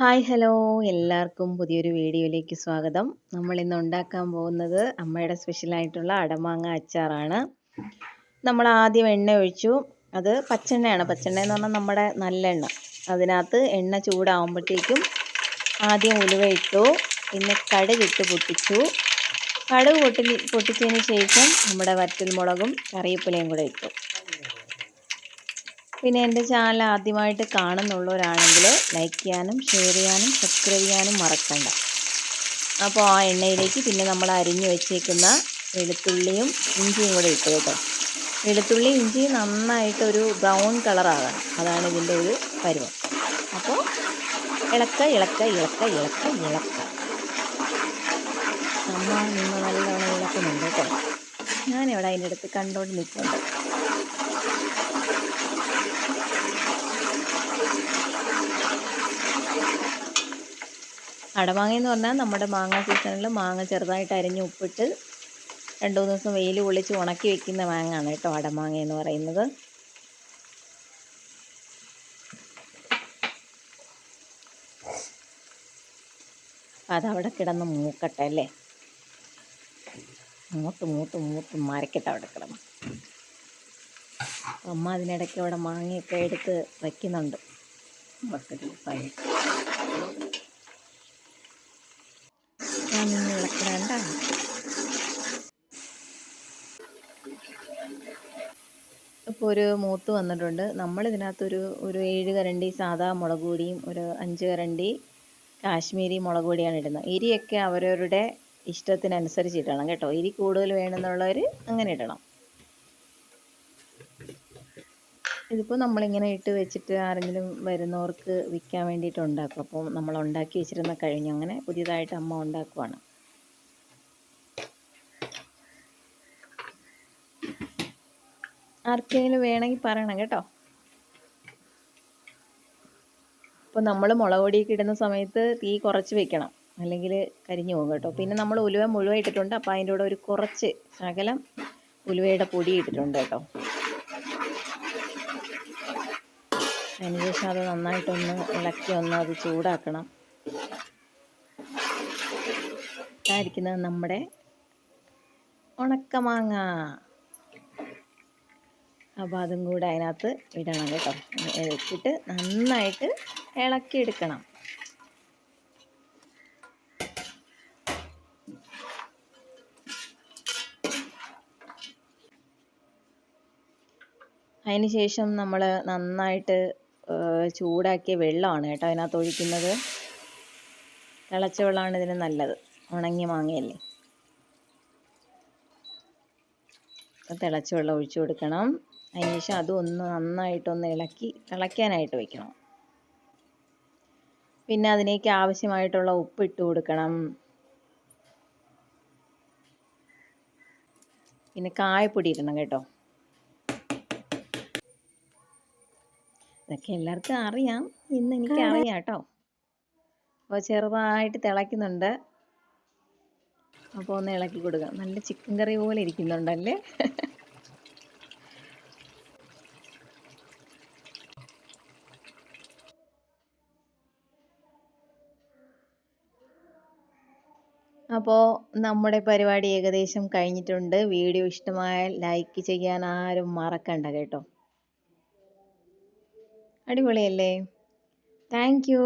Hi hello. എല്ലാവർക്കും പുതിയൊരു വീഡിയോയിലേക്ക് സ്വാഗതം. നമ്മൾ ഇന്ന് ഉണ്ടാക്കാൻ പോകുന്നത് അമ്മയുടെ സ്പെഷ്യലായിട്ടുള്ള അടമാങ്ങ അച്ചാറാണ്. നമ്മൾ ആദ്യം എണ്ണ ഒഴിച്ചു. അത് പച്ചെണ്ണയാണ്. പച്ചെണ്ണ എന്ന് പറഞ്ഞാൽ നമ്മുടെ നല്ലെണ്ണ. അതിനകത്ത് എണ്ണ ചൂടാവുമ്പോഴത്തേക്കും ആദ്യം ഉലുവ ഇട്ടു. പിന്നെ കടുകിട്ട് പൊട്ടിച്ചു. കടുക് പൊട്ടി പൊട്ടിച്ചതിന് ശേഷം നമ്മുടെ വറ്റൽമുളകും കറിവേപ്പിലയും കൂടെ ഇട്ടു. പിന്നെ എന്റെ ചാനൽ ആദ്യമായിട്ട് കാണുന്നുള്ളവരാണെങ്കിൽ ലൈക്ക് ചെയ്യാനും ഷെയർ ചെയ്യാനും സബ്സ്ക്രൈബ് ചെയ്യാനും മറക്കണ്ട. അപ്പോൾ ആ എണ്ണയിലേക്ക് പിന്നെ നമ്മൾ അരിഞ്ഞു വെച്ചേക്കുന്ന വെളുത്തുള്ളിയും ഇഞ്ചിയും കൂടെ ഇട്ട് കേട്ടോ. വെളുത്തുള്ളി ഇഞ്ചി നന്നായിട്ടൊരു ബ്രൗൺ കളറാകണം അതാണ് ഇതിന്റെ ഒരു പരുവം. അപ്പോൾ ഇളക്ക ഇളക്ക ഇളക്ക ഇളക്ക ഇളക്ക. അമ്മ നിങ്ങൾ നല്ലവണ്ണം ഇളക്കുന്നുണ്ട് കേട്ടോ. ഞാനിവിടെ അതിന്റെ അടുത്ത് കണ്ടോണ്ട് നിൽക്കുന്നുണ്ട് അടമാങ്ങ എന്ന് പറഞ്ഞാൽ നമ്മുടെ മാങ്ങ സീസണിൽ മാങ്ങ ചെറുതായിട്ട് അരിഞ്ഞ് ഉപ്പിട്ട് രണ്ട് മൂന്ന് ദിവസം വെയിൽ കൊള്ളിച്ച് ഉണക്കി വെക്കുന്ന മാങ്ങയാണ് കേട്ടോ അടമാങ്ങ എന്ന് പറയുന്നത്. അതവിടെ കിടന്ന് മൂക്കട്ടെ അല്ലേ? മൂത്ത് മൂത്ത് മൂത്ത് മരക്കട്ടെ അവിടെ കിടന്ന്. അമ്മ അതിനിടയ്ക്ക് അവിടെ മാങ്ങയൊക്കെ എടുത്ത് വയ്ക്കുന്നുണ്ട് ബക്കറ്റിൽ ഇളക്കണ്ട ഇപ്പോൾ ഒരു മൂത്ത് വന്നിട്ടുണ്ട്. നമ്മളിതിനകത്തൊരു ഒരു ഏഴ് കരണ്ടി സാധാ മുളക് പൊടിയും ഒരു അഞ്ച് കരണ്ടി കാശ്മീരി മുളക് പൊടിയാണ് ഇടുന്നത്. എരിയൊക്കെ അവരവരുടെ ഇഷ്ടത്തിനനുസരിച്ച് ഇടണം കേട്ടോ. എരി കൂടുതൽ വേണമെന്നുള്ളവർ അങ്ങനെ ഇടണം. ഇതിപ്പോൾ നമ്മളിങ്ങനെ ഇട്ട് വെച്ചിട്ട് ആരെങ്കിലും വരുന്നവർക്ക് വിൽക്കാൻ വേണ്ടിയിട്ട് ഉണ്ടാക്കും. അപ്പോൾ നമ്മൾ ഉണ്ടാക്കി വെച്ചിരുന്ന കഴിഞ്ഞു. അങ്ങനെ പുതിയതായിട്ട് അമ്മ ഉണ്ടാക്കുവാണ്. ആർക്കെങ്കിലും വേണമെങ്കിൽ പറയണം കേട്ടോ. അപ്പോൾ നമ്മൾ മുളക് പൊടിയൊക്കെ ഇടുന്ന സമയത്ത് തീ കുറച്ച് വെക്കണം. അല്ലെങ്കിൽ കരിഞ്ഞു പോകും കേട്ടോ. പിന്നെ നമ്മൾ ഉലുവ മുഴുവൻ ഇട്ടിട്ടുണ്ട്. അപ്പോൾ അതിന്റെ കൂടെ ഒരു കുറച്ച് ശകലം ഉലുവയുടെ പൊടി ഇട്ടിട്ടുണ്ട് കേട്ടോ. അതിനുശേഷം അത് നന്നായിട്ടൊന്ന് ഇളക്കി ഒന്ന് അത് ചൂടാക്കണം. ഇതായിരിക്കുന്നത് നമ്മുടെ ഉണക്കമാങ്ങ. അപ്പോൾ അതും കൂടെ അതിനകത്ത് ഇടണം കേട്ടോ. ഇട്ടിട്ട് നന്നായിട്ട് ഇളക്കിയെടുക്കണം. അതിന് ശേഷം നമ്മൾ നന്നായിട്ട് ചൂടാക്കിയ വെള്ളമാണ് കേട്ടോ അതിനകത്ത് ഒഴിക്കുന്നത്. തിളച്ച വെള്ളമാണ് ഇതിന് നല്ലത്. ഉണങ്ങിയ മാങ്ങയല്ലേ? തിളച്ച വെള്ളം ഒഴിച്ചു കൊടുക്കണം. അതിനുശേഷം അതും ഒന്ന് നന്നായിട്ടൊന്ന് ഇളക്കി തിളയ്ക്കാനായിട്ട് വെക്കണം. പിന്നെ അതിലേക്ക് ആവശ്യമായിട്ടുള്ള ഉപ്പ് ഇട്ട് കൊടുക്കണം. പിന്നെ കായപ്പൊടി ഇടണം കേട്ടോ. ഇതൊക്കെ എല്ലാവർക്കും അറിയാം. ഇന്ന് എനിക്ക് അറിയാം കേട്ടോ. അപ്പോൾ ചെറുതായിട്ട് തിളയ്ക്കുന്നുണ്ട്. അപ്പോൾ ഒന്ന് ഇളക്കി കൊടുക്കാം. നല്ല ചിക്കൻ കറി പോലെ ഇരിക്കുന്നുണ്ടല്ലേ? അപ്പോൾ നമ്മുടെ പരിപാടി ഏകദേശം കഴിഞ്ഞിട്ടുണ്ട്. വീഡിയോ ഇഷ്ടമായാൽ ലൈക്ക് ചെയ്യാൻ ആരും മറക്കണ്ട കേട്ടോ. അടിപൊളിയല്ലേ? Thank you